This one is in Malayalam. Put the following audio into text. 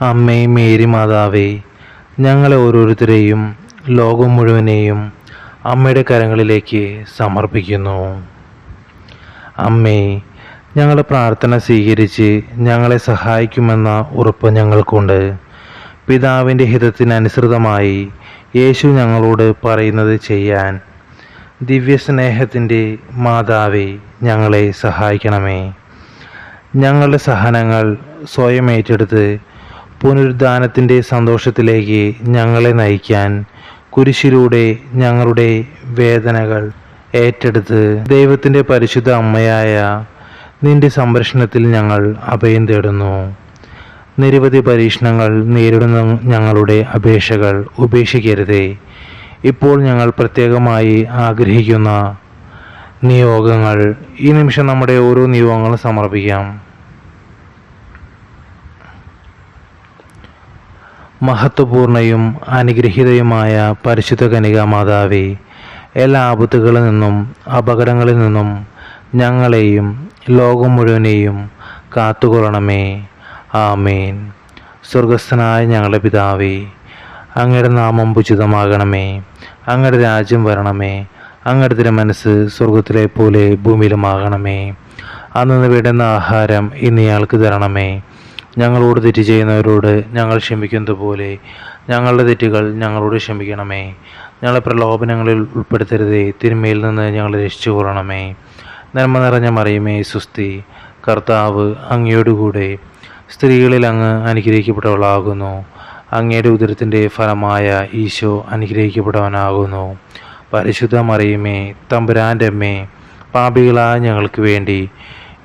അമ്മേ മേരി മാതാവേ ഞങ്ങളെ ഓരോരുത്തരെയും ലോകം മുഴുവനെയും അമ്മയുടെ കരങ്ങളിലേക്ക് സമർപ്പിക്കുന്നു. അമ്മേ ഞങ്ങളുടെ പ്രാർത്ഥന സ്വീകരിച്ച് ഞങ്ങളെ സഹായിക്കുമെന്ന ഉറപ്പ് ഞങ്ങൾക്കുണ്ട്. പിതാവിന്റെ ഹിതത്തിനനുസൃതമായി യേശു ഞങ്ങളോട് പറയുന്നത് ചെയ്യാൻ ദിവ്യസ്നേഹത്തിന്റെ മാതാവേ ഞങ്ങളെ സഹായിക്കണമേ. ഞങ്ങളുടെ സഹനങ്ങൾ സ്വയം ഏറ്റെടുത്ത് പുനരുദ്ധാനത്തിന്റെ സന്തോഷത്തിലേക്ക് ഞങ്ങളെ നയിക്കാൻ കുരിശിലൂടെ ഞങ്ങളുടെ വേദനകൾ ഏറ്റെടുത്ത് ദൈവത്തിന്റെ പരിശുദ്ധ അമ്മയായ നിന്റെ സംരക്ഷണത്തിൽ ഞങ്ങൾ അഭയം തേടുന്നു. നിരവധി പരീക്ഷണങ്ങൾ നേരിടുന്ന ഞങ്ങളുടെ അപേക്ഷകൾ ഉപേക്ഷിക്കരുതേ. ഇപ്പോൾ ഞങ്ങൾ പ്രത്യേകമായി ആഗ്രഹിക്കുന്ന നിയോഗങ്ങൾ. ഈ നിമിഷം നമ്മുടെ ഓരോ നിയോഗങ്ങളും സമർപ്പിക്കാം. മഹത്വപൂർണയും അനുഗ്രഹീതയുമായ പരിശുദ്ധ കനിക മാതാവേ എല്ലാ ആപത്തുകളിൽ നിന്നും അപകടങ്ങളിൽ നിന്നും ഞങ്ങളെയും ലോകം മുഴുവനെയും കാത്തുകൊള്ളണമേ. ആമേൻ. സ്വർഗസ്ഥനായ ഞങ്ങളുടെ പിതാവേ അങ്ങയുടെ നാമം ഉചിതമാകണമേ. അങ്ങയുടെ രാജ്യം വരണമേ. അങ്ങയുടെ തിരുമനസ് സ്വർഗത്തിലെ പോലെ ഭൂമിയിലുമാകണമേ. അന്ന് വേണ്ടുന്ന ആഹാരം ഇന്ന് ഇയാൾക്ക് തരണമേ. ഞങ്ങളോട് തെറ്റ് ചെയ്യുന്നവരോട് ഞങ്ങൾ ക്ഷമിക്കുന്നത് പോലെ ഞങ്ങളുടെ തെറ്റുകൾ ഞങ്ങളോട് ക്ഷമിക്കണമേ. ഞങ്ങളെ പ്രലോഭനങ്ങളിൽ ഉൾപ്പെടുത്തരുതേ തിന്മയിൽ നിന്ന് ഞങ്ങളെ രക്ഷിച്ചു കൊള്ളണമേ. നന്മ നിറഞ്ഞ മറിയുമേ സുസ്തി കർത്താവ് അങ്ങയോടുകൂടെ സ്ത്രീകളിൽ അങ്ങ് അനുഗ്രഹിക്കപ്പെട്ടവളാകുന്നു. അങ്ങയുടെ ഉദരത്തിന്റെ ഫലമായ ഈശോ അനുഗ്രഹിക്കപ്പെട്ടവനാകുന്നു. പരിശുദ്ധ മറിയുമേ തമ്പുരാന്റെ അമ്മേ പാപികളായ ഞങ്ങൾക്ക് വേണ്ടി